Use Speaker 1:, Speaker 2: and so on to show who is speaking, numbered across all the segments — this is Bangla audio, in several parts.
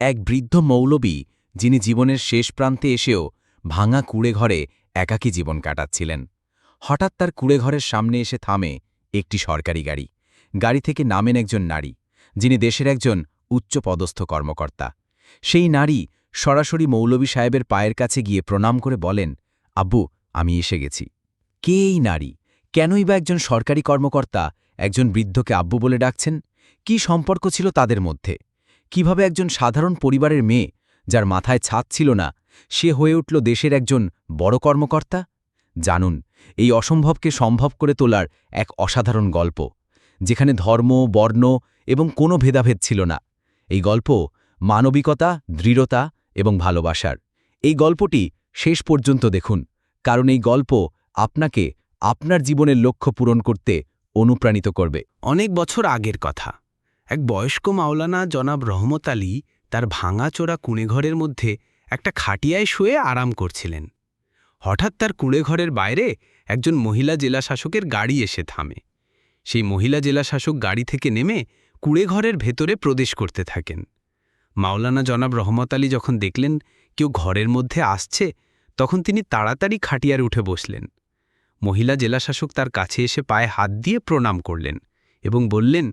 Speaker 1: এক বৃদ্ধ মৌলবী, যিনি জীবনের শেষ প্রান্তে এসেও ভাঙা কুড়ে ঘরে একাকী জীবন কাটাচ্ছিলেন। হঠাৎ তার কুড়ে ঘরের সামনে এসে থামে একটি সরকারি গাড়ি। গাড়ি থেকে নামেন একজন নারী, যিনি দেশের একজন উচ্চপদস্থ কর্মকর্তা। সেই নারী সরাসরি মৌলবী সাহেবের পায়ের কাছে গিয়ে প্রণাম করে বলেন, আব্বু, আমি এসে গেছি। কে এই নারী? কেনই বা একজন সরকারি কর্মকর্তা একজন বৃদ্ধকে আব্বু বলে ডাকছেন? কি সম্পর্ক ছিল তাদের মধ্যে? কীভাবে একজন সাধারণ পরিবারের মেয়ে, যার মাথায় ছাদ ছিল না, সে হয়ে উঠল দেশের একজন বড় কর্মকর্তা? জানুন, এই অসম্ভবকে সম্ভব করে তোলার এক অসাধারণ গল্প, যেখানে ধর্ম, বর্ণ এবং কোনো ভেদাভেদ ছিল না। এই গল্প মানবিকতা, দৃঢ়তা এবং ভালোবাসার। এই গল্পটি শেষ পর্যন্ত দেখুন, কারণ এই গল্প আপনাকে আপনার জীবনের লক্ষ্য পূরণ করতে অনুপ্রাণিত করবে।
Speaker 2: অনেক বছর আগের কথা। এক বয়স্ক মাওলানা জনাব রহমত আলী তার ভাঙাচোরা কুঁড়েঘরের মধ্যে একটা খাটিয়ায় শুয়ে আরাম করছিলেন। হঠাৎ তার কুঁড়েঘরের বাইরে একজন মহিলা জেলাশাসকের গাড়ি এসে থামে। সেই মহিলা জেলাশাসক গাড়ি থেকে নেমে কুঁড়েঘরের ভেতরে প্রবেশ করতে থাকেন। মাওলানা জনাব রহমত আলী যখন দেখলেন কেউ ঘরের মধ্যে আসছে, তখন তিনি তাড়াতাড়ি খাটিয়ার উঠে বসলেন। মহিলা জেলাশাসক তার কাছে এসে পায়ে হাত দিয়ে প্রণাম করলেন এবং বললেন,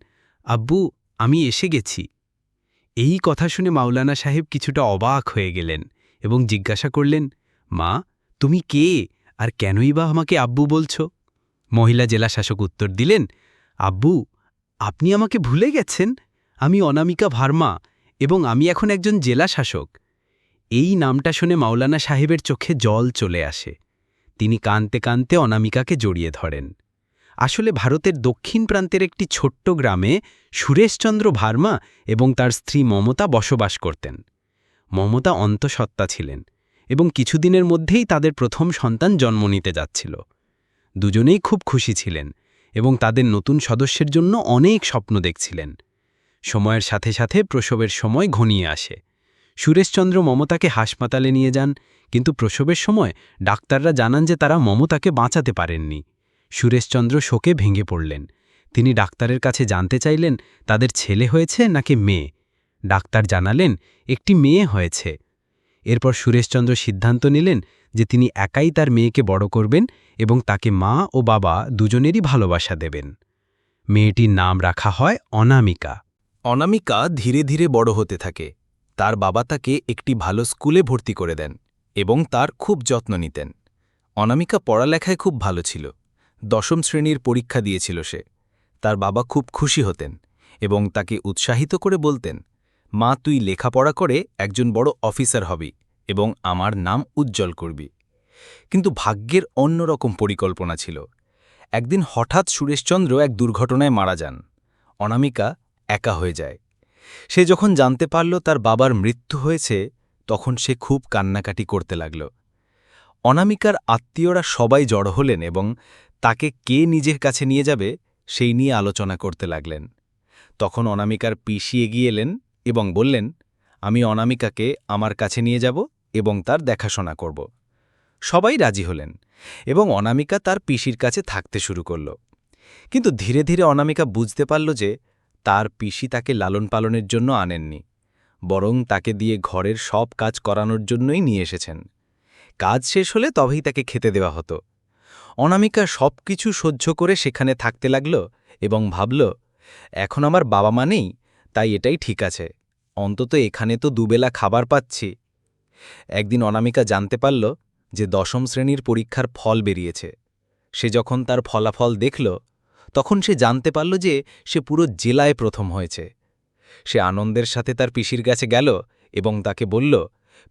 Speaker 2: আব্বু আমি এসে গেছি। এই কথা শুনে মাওলানা সাহেব কিছুটা অবাক হয়ে গেলেন এবং জিজ্ঞাসা করলেন, মা, তুমি কে? আর কেনই বা আমাকে আব্বু বলছ? মহিলা জেলা শাসক উত্তর দিলেন, আব্বু, আপনি আমাকে ভুলে গেছেন? আমি অনামিকা ভার্মা এবং আমি এখন একজন জেলা শাসক এই নামটা শুনে মাওলানা সাহেবের চোখে জল চলে আসে। তিনি কানতে কানতে অনামিকাকে জড়িয়ে ধরেন। আসলে ভারতের দক্ষিণ প্রান্তের একটি ছোট্ট গ্রামে সুরেশচন্দ্র ভার্মা এবং তার স্ত্রী মমতা বসবাস করতেন। মমতা অন্তঃসত্ত্বা ছিলেন এবং কিছুদিনের মধ্যেই তাদের প্রথম সন্তান জন্ম নিতে যাচ্ছিল। দুজনেই খুব খুশি ছিলেন এবং তাদের নতুন সদস্যের জন্য অনেক স্বপ্ন দেখছিলেন। সময়ের সাথে সাথে প্রসবের সময় ঘনিয়ে আসে। সুরেশচন্দ্র মমতাকে হাসপাতালে নিয়ে যান, কিন্তু প্রসবের সময় ডাক্তাররা জানান যে তারা মমতাকে বাঁচাতে পারেননি। সুরেশচন্দ্র শোকে ভেঙে পড়লেন। তিনি ডাক্তারের কাছে জানতে চাইলেন, তাদের ছেলে হয়েছে নাকি মেয়ে? ডাক্তার জানালেন, একটি মেয়ে হয়েছে। এরপর সুরেশচন্দ্র সিদ্ধান্ত নিলেন যে তিনি একাই তার মেয়েকে বড় করবেন এবং তাকে মা ও বাবা দুজনেরই ভালোবাসা দেবেন। মেয়েটির নাম রাখা হয় অনামিকা।
Speaker 1: অনামিকা ধীরে ধীরে বড় হতে থাকে। তার বাবা তাকে একটি ভালো স্কুলে ভর্তি করে দেন এবং তার খুব যত্ন নিতেন। অনামিকা পড়ালেখায় খুব ভালো ছিল। দশম শ্রেণির পরীক্ষা দিয়েছিল সে। তার বাবা খুব খুশি হতেন এবং তাকে উৎসাহিত করে বলতেন, মা, তুই লেখাপড়া করে একজন বড় অফিসার হবি এবং আমার নাম উজ্জ্বল করবি। কিন্তু ভাগ্যের অন্যরকম পরিকল্পনা ছিল। একদিন হঠাৎ সুরেশচন্দ্র এক দুর্ঘটনায় মারা যান। অনামিকা একা হয়ে যায়। সে যখন জানতে পারল তার বাবার মৃত্যু হয়েছে, তখন সে খুব কান্নাকাটি করতে লাগল। অনামিকার আত্মীয়রা সবাই জড়ো হলেন এবং তাকে কে নিজের কাছে নিয়ে যাবে সেই নিয়ে আলোচনা করতে লাগলেন। তখন অনামিকার পিসি এগিয়ে এলেন এবং বললেন, আমি অনামিকাকে আমার কাছে নিয়ে যাব এবং তার দেখাশোনা করব। সবাই রাজি হলেন এবং অনামিকা তার পিসির কাছে থাকতে শুরু করল। কিন্তু ধীরে ধীরে অনামিকা বুঝতে পারল যে তার পিসি তাকে লালন পালনের জন্য আনেননি, বরং তাকে দিয়ে ঘরের সব কাজ করানোর জন্যই নিয়ে এসেছেন। কাজ শেষ হলে তবেই তাকে খেতে দেওয়া হতো। অনামিকা সব কিছু সহ্য করে সেখানে থাকতে লাগল এবং ভাবল, এখন আমার বাবা মা নেই, তাই এটাই ঠিক আছে। অন্তত এখানে তো দুবেলা খাবার পাচ্ছি। একদিন অনামিকা জানতে পারল যে দশম শ্রেণির পরীক্ষার ফল বেরিয়েছে। সে যখন তার ফলাফল দেখল, তখন সে জানতে পারল যে সে পুরো জেলায় প্রথম হয়েছে। সে আনন্দের সাথে তার পিসির কাছে গেল এবং তাকে বলল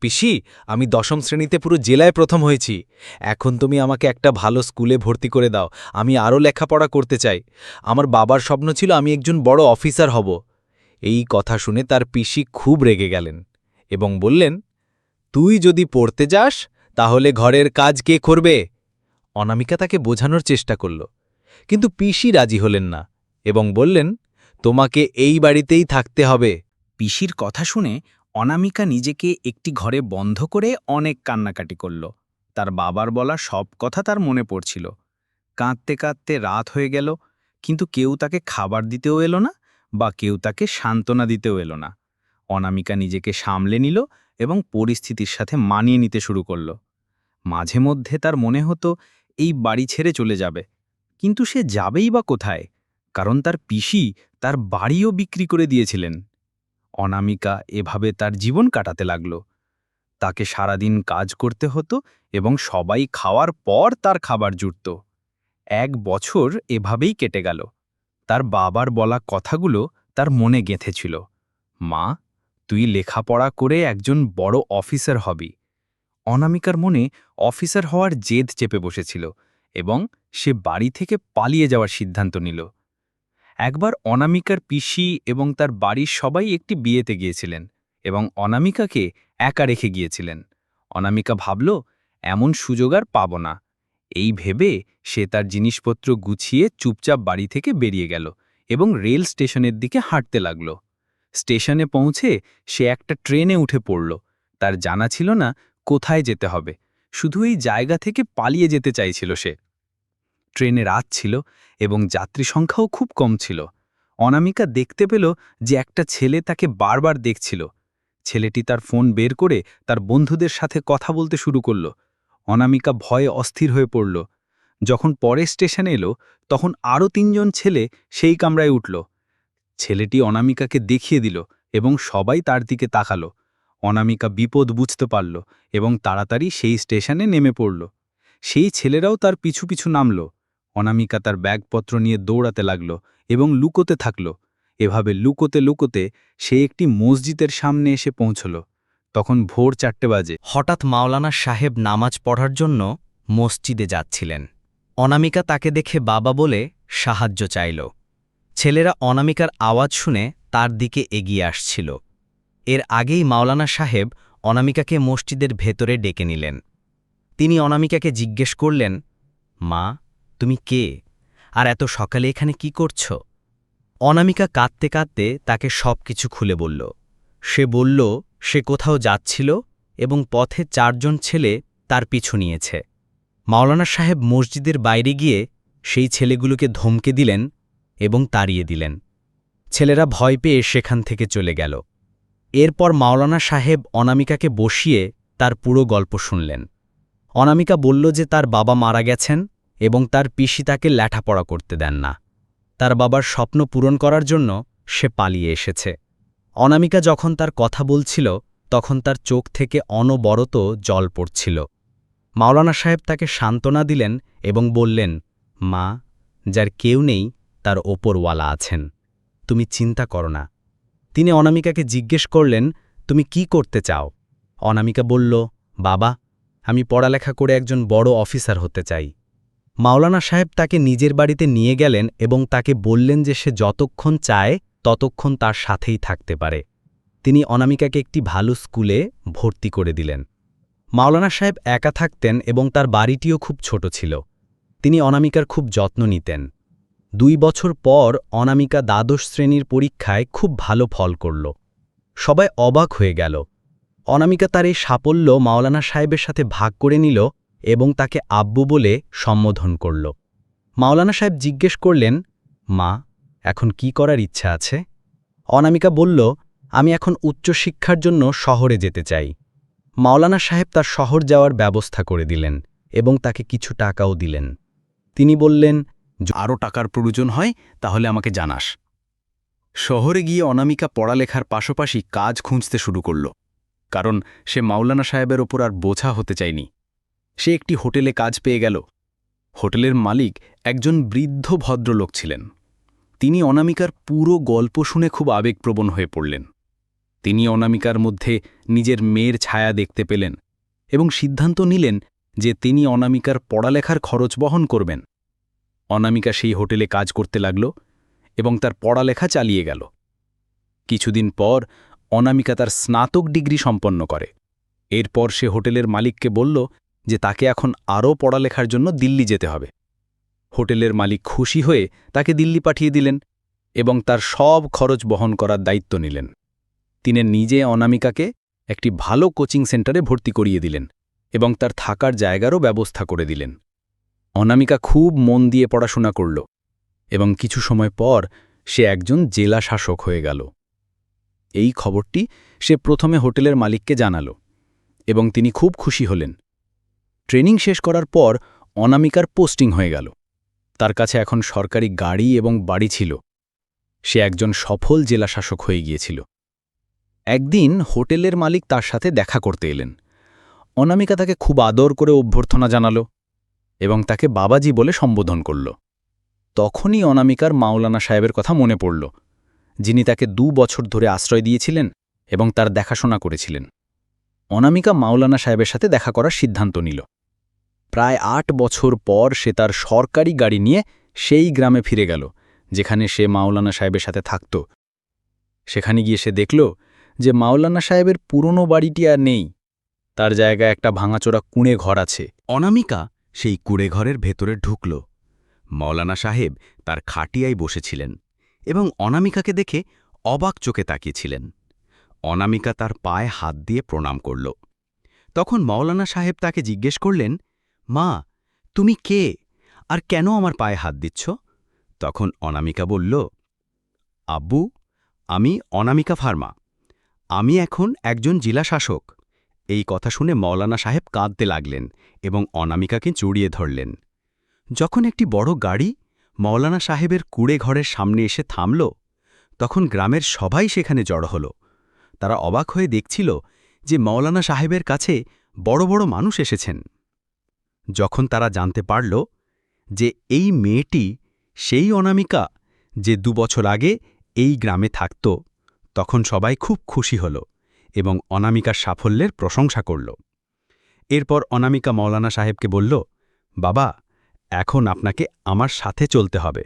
Speaker 1: পিসি, আমি দশম শ্রেণীতে পুরো জেলায় প্রথম হয়েছি। এখন তুমি আমাকে একটা ভালো স্কুলে ভর্তি করে দাও। আমি আরও লেখাপড়া করতে চাই। আমার বাবার স্বপ্ন ছিল আমি একজন বড় অফিসার হব। এই কথা শুনে তার পিসি খুব রেগে গেলেন এবং বললেন, তুই যদি পড়তে যাস, তাহলে ঘরের কাজ কে করবে? অনামিকা তাকে বোঝানোর চেষ্টা করল। কিন্তু পিসি রাজি হলেন না এবং বললেন, তোমাকে এই বাড়িতেই থাকতে হবে।
Speaker 3: পিসির কথা শুনে অনামিকা নিজেকে একটি ঘরে বন্ধ করে অনেক কান্নাকাটি করল। তার বাবার বলা সব কথা তার মনে পড়ছিল। কাঁদতে কাঁদতে রাত হয়ে গেল, কিন্তু কেউ তাকে খাবার দিতেও এলো না বা কেউ তাকে সান্ত্বনা দিতেও এলো না। অনামিকা নিজেকে সামলে নিল এবং পরিস্থিতির সাথে মানিয়ে নিতে শুরু করল। মাঝে মধ্যে তার মনে হতো, এই বাড়ি ছেড়ে চলে যাবে। কিন্তু সে যাবেই বা কোথায়? কারণ তার পিসি তার বাড়িও বিক্রি করে দিয়েছিলেন। অনামিকা এভাবে তার জীবন কাটাতে লাগল। তাকে সারাদিন কাজ করতে হতো এবং সবাই খাওয়ার পর তার খাবার জুটত। এক বছর এভাবেই কেটে গেল। তার বাবার বলা কথাগুলো তার মনে গেঁথেছিল। মা, তুই লেখাপড়া করে একজন বড় অফিসার হবি। অনামিকার মনে অফিসার হওয়ার জেদ চেপে বসেছিল এবং সে বাড়ি থেকে পালিয়ে যাওয়ার সিদ্ধান্ত নিল। একবার অনামিকার পিসি এবং তার বাড়ির সবাই একটি বিয়েতে গিয়েছিলেন এবং অনামিকাকে একা রেখে গিয়েছিলেন। অনামিকা ভাবল, এমন সুযোগ আর পাব না। এই ভেবে সে তার জিনিসপত্র গুছিয়ে চুপচাপ বাড়ি থেকে বেরিয়ে গেল এবং রেল স্টেশনের দিকে হাঁটতে লাগল। স্টেশনে পৌঁছে সে একটা ট্রেনে উঠে পড়ল। তার জানা ছিল না কোথায় যেতে হবে। শুধু এই জায়গা থেকে পালিয়ে যেতে চাইছিল সে। ট্রেনে রাত ছিল এবং যাত্রী সংখ্যাও খুব কম ছিল। অনামিকা দেখতে পেল যে একটা ছেলে তাকে বারবার দেখছিল। ছেলেটি তার ফোন বের করে তার বন্ধুদের সাথে কথা বলতে শুরু করল। অনামিকা ভয়ে অস্থির হয়ে পড়ল। যখন পরে স্টেশনে এলো, তখন আরও তিনজন ছেলে সেই কামরায় উঠল। ছেলেটি অনামিকাকে দেখিয়ে দিল এবং সবাই তার দিকে তাকালো। অনামিকা বিপদ বুঝতে পারল এবং তাড়াতাড়ি সেই স্টেশনে নেমে পড়ল। সেই ছেলেরাও তার পিছু পিছু নামল। অনামিকা তার ব্যাগপত্র নিয়ে দৌড়াতে লাগল এবং লুকোতে থাকল। এভাবে লুকোতে লুকোতে সে একটি মসজিদের সামনে এসে পৌঁছল। তখন ভোর চারটে বাজে।
Speaker 1: হঠাৎ মাওলানা সাহেব নামাজ পড়ার জন্য মসজিদে যাচ্ছিলেন। অনামিকা তাকে দেখে বাবা বলে সাহায্য চাইল। ছেলেরা অনামিকার আওয়াজ শুনে তার দিকে এগিয়ে আসছিল। এর আগেই মাওলানা সাহেব অনামিকাকে মসজিদের ভেতরে ডেকে নিলেন। তিনি অনামিকাকে জিজ্ঞেস করলেন, মা তুমি কে? আর এত সকালে এখানে কি করছ? অনামিকা কাঁদতে কাঁদতে তাকে সব কিছু খুলে বলল। সে বলল, সে কোথাও যাচ্ছিল এবং পথে চারজন ছেলে তার পিছু নিয়েছে। মাওলানা সাহেব মসজিদের বাইরে গিয়ে সেই ছেলেগুলোকে ধমকে দিলেন এবং তাড়িয়ে দিলেন। ছেলেরা ভয় পেয়ে সেখান থেকে চলে গেল। এরপর মাওলানা সাহেব অনামিকাকে বসিয়ে তার পুরো গল্প শুনলেন। অনামিকা বলল যে তার বাবা মারা গেছেন এবং তার পিসি তাকে ল্যাঠাপড়া করতে দেন না। তার বাবার স্বপ্ন পূরণ করার জন্য সে পালিয়ে এসেছে। অনামিকা যখন তার কথা বলছিল, তখন তার চোখ থেকে অনবরত জল পড়ছিল। মাওলানা সাহেব তাকে সান্ত্বনা দিলেন এবং বললেন, মা, যার কেউ নেই, তার ওপরওয়ালা আছেন। তুমি চিন্তা করো না। তিনি অনামিকাকে জিজ্ঞেস করলেন, তুমি কি করতে চাও? অনামিকা বলল, বাবা, আমি পড়ালেখা করে একজন বড় অফিসার হতে চাই। মাওলানা সাহেব তাকে নিজের বাড়িতে নিয়ে গেলেন এবং তাকে বললেন যে সে যতক্ষণ চায়, ততক্ষণ তার সাথেই থাকতে পারে। তিনি অনামিকাকে একটি ভালো স্কুলে ভর্তি করে দিলেন। মাওলানা সাহেব একা থাকতেন এবং তার বাড়িটিও খুব ছোট ছিল। তিনি অনামিকার খুব যত্ন নিতেন। দুই বছর পর অনামিকা দ্বাদশ শ্রেণির পরীক্ষায় খুব ভালো ফল করল। সবাই অবাক হয়ে গেল। অনামিকা তার এই সাফল্য মাওলানা সাহেবের সাথে ভাগ করে নিল এবং তাকে আব্বু বলে সম্বোধন করল। মাওলানা সাহেব জিজ্ঞেস করলেন, মা, এখন কি করার ইচ্ছা আছে? অনামিকা বলল, আমি এখন উচ্চশিক্ষার জন্য শহরে যেতে চাই। মাওলানা সাহেব তার শহর যাওয়ার ব্যবস্থা করে দিলেন এবং তাকে কিছু টাকাও দিলেন। তিনি বললেন
Speaker 3: আরও টাকার প্রয়োজন হয়, তাহলে আমাকে জানাস। শহরে গিয়ে অনামিকা পড়ালেখার পাশাপাশি কাজ খুঁজতে শুরু করল, কারণ সে মাওলানা সাহেবের ওপর আর বোঝা হতে চায়নি। সে একটি হোটেলে কাজ পেয়ে গেল। হোটেলের মালিক একজন বৃদ্ধ ভদ্রলোক ছিলেন। তিনি অনামিকার পুরো গল্প শুনে খুব আবেগপ্রবণ হয়ে পড়লেন। তিনি অনামিকার মধ্যে নিজের মেয়ের ছায়া দেখতে পেলেন এবং সিদ্ধান্ত নিলেন যে তিনি অনামিকার পড়ালেখার খরচ বহন করবেন। অনামিকা সেই হোটেলে কাজ করতে লাগল এবং তার পড়ালেখা চালিয়ে গেল। কিছুদিন পর অনামিকা তার স্নাতক ডিগ্রি সম্পন্ন করে। এরপর সে হোটেলের মালিককে বলল যে তাকে এখন আরও পড়ালেখার জন্য দিল্লি যেতে হবে। হোটেলের মালিক খুশি হয়ে তাকে দিল্লি পাঠিয়ে দিলেন এবং তার সব খরচ বহন করার দায়িত্ব নিলেন। তিনি নিজে অনামিকাকে একটি ভালো কোচিং সেন্টারে ভর্তি করিয়ে দিলেন এবং তার থাকার জায়গারও ব্যবস্থা করে দিলেন। অনামিকা খুব মন দিয়ে পড়াশোনা করল এবং কিছু সময় পর সে একজন জেলা শাসক হয়ে গেল।
Speaker 1: এই খবরটি সে প্রথমে হোটেলের মালিককে জানালো এবং তিনি খুব খুশি হলেন। ট্রেনিং শেষ করার পর অনামিকার পোস্টিং হয়ে গেল। তার কাছে এখন সরকারি গাড়ি এবং বাড়ি ছিল। সে একজন সফল জেলাশাসক হয়ে গিয়েছিল। একদিন হোটেলের মালিক তার সাথে দেখা করতে এলেন। অনামিকা তাকে খুব আদর করে অভ্যর্থনা জানালো এবং তাকে বাবাজি বলে সম্বোধন করল। তখনই অনামিকার মাওলানা সাহেবের কথা মনে পড়ল, যিনি তাকে দু বছর ধরে আশ্রয় দিয়েছিলেন এবং তার দেখাশোনা করেছিলেন। অনামিকা মাওলানা সাহেবের সাথে দেখা করার সিদ্ধান্ত নিল। প্রায় আট বছর পর সে তার সরকারি গাড়ি নিয়ে সেই গ্রামে ফিরে গেল, যেখানে সে মাওলানা সাহেবের সাথে থাকত। সেখানে গিয়ে সে দেখল যে মাওলানা সাহেবের পুরনো বাড়িটি আর নেই। তার জায়গায় একটা ভাঙাচোরা কুঁড়ে ঘর আছে।
Speaker 2: অনামিকা সেই কুড়েঘরের ভেতরে ঢুকল। মৌলানা সাহেব তার খাটিয়ায় বসেছিলেন এবং অনামিকাকে দেখে অবাক চোখে তাকিয়েছিলেন। অনামিকা তার পায়ে হাত দিয়ে প্রণাম করল। তখন মাওলানা সাহেব তাকে জিজ্ঞেস করলেন মা, তুমি কে? আর কেন আমার পায়ে হাত দিচ্ছ? তখন অনামিকা বলল, আব্বু, আমি অনামিকা ফার্মা। আমি এখন একজন জেলাশাসক এই কথা শুনে মৌলানা সাহেব কাঁদতে লাগলেন এবং অনামিকাকে জড়িয়ে ধরলেন। যখন একটি বড় গাড়ি মৌলানা সাহেবের কুড়ে ঘরের সামনে এসে থামল, তখন গ্রামের সবাই সেখানে জড়ো হল। তারা অবাক হয়ে দেখছিল যে মৌলানা সাহেবের কাছে বড় বড় মানুষ এসেছেন। যখন তারা জানতে পারল যে এই মেয়েটি সেই অনামিকা যে দুবছর আগে এই গ্রামে থাকত, তখন সবাই খুব খুশি হল এবং অনামিকার সাফল্যের প্রশংসা করল। এরপর অনামিকা মৌলানা সাহেবকে বলল, বাবা, এখন আপনাকে আমার সাথে চলতে হবে।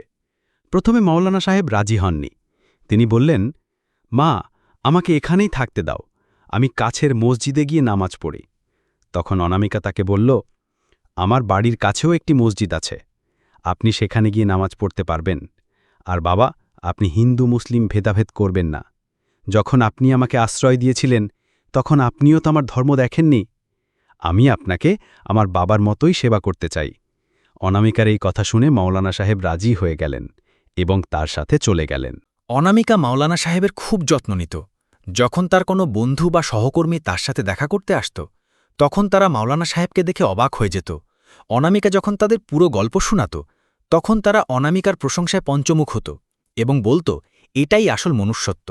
Speaker 2: প্রথমে মৌলানা সাহেব রাজি হননি। তিনি বললেন, মা, আমাকে এখানেই থাকতে দাও। আমি কাছের মসজিদে গিয়ে নামাজ পড়ি। তখন অনামিকা তাকে বলল আমার বাড়ির কাছেও একটি মসজিদ আছে। আপনি সেখানে গিয়ে নামাজ পড়তে পারবেন। আর বাবা, আপনি হিন্দু, মুসলিম ভেদাভেদ করবেন না। যখন আপনি আমাকে আশ্রয় দিয়েছিলেন, তখন আপনিও তো আমার ধর্ম দেখেননি। আমি আপনাকে আমার বাবার মতোই সেবা করতে চাই। অনামিকার এই কথা শুনে মৌলানা সাহেব রাজি হয়ে গেলেন এবং তার সাথে চলে গেলেন।
Speaker 1: অনামিকা মাওলানা সাহেবের খুব যত্ন নিত। যখন তার কোনো বন্ধু বা সহকর্মী তার সাথে দেখা করতে আসত, তখন তারা মাওলানা সাহেবকে দেখে অবাক হয়ে যেত। অনামিকা যখন তাদের পুরো গল্প শোনাত, তখন তারা অনামিকার প্রশংসায় পঞ্চমুখ হতো এবং বলতো, এটাই আসল মনুষ্যত্ব।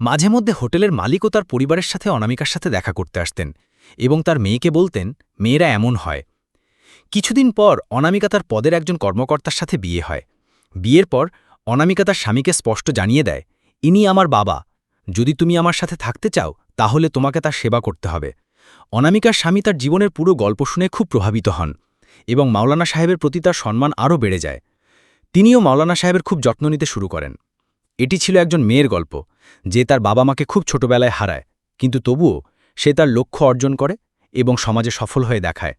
Speaker 1: মাঝে মধ্যে হোটেলের মালিকও তার পরিবারের সাথে অনামিকার সাথে দেখা করতে আসতেন এবং তার মেয়েকে বলতেন, মেয়েরা এমন হয়। কিছুদিন পর অনামিকা তার পদের একজন কর্মকর্তার সাথে বিয়ে হয়। বিয়ের পর অনামিকা তার স্বামীকে স্পষ্ট জানিয়ে দেয়, ইনি আমার বাবা। যদি তুমি আমার সাথে থাকতে চাও, তাহলে তোমাকে তার সেবা করতে হবে। অনামিকার স্বামী তার জীবনের পুরো গল্প শুনে খুব প্রভাবিত হন এবং মাওলানা সাহেবের প্রতি তার সম্মান আরও বেড়ে যায়। তিনিও মাওলানা সাহেবের খুব যত্ন নিতে শুরু করেন। এটি ছিল একজন মেয়ের গল্প, যে তার বাবা মাকে খুব ছোটবেলায় হারায়, কিন্তু তবুও সে তার লক্ষ্য অর্জন করে এবং সমাজে সফল হয়ে দেখায়।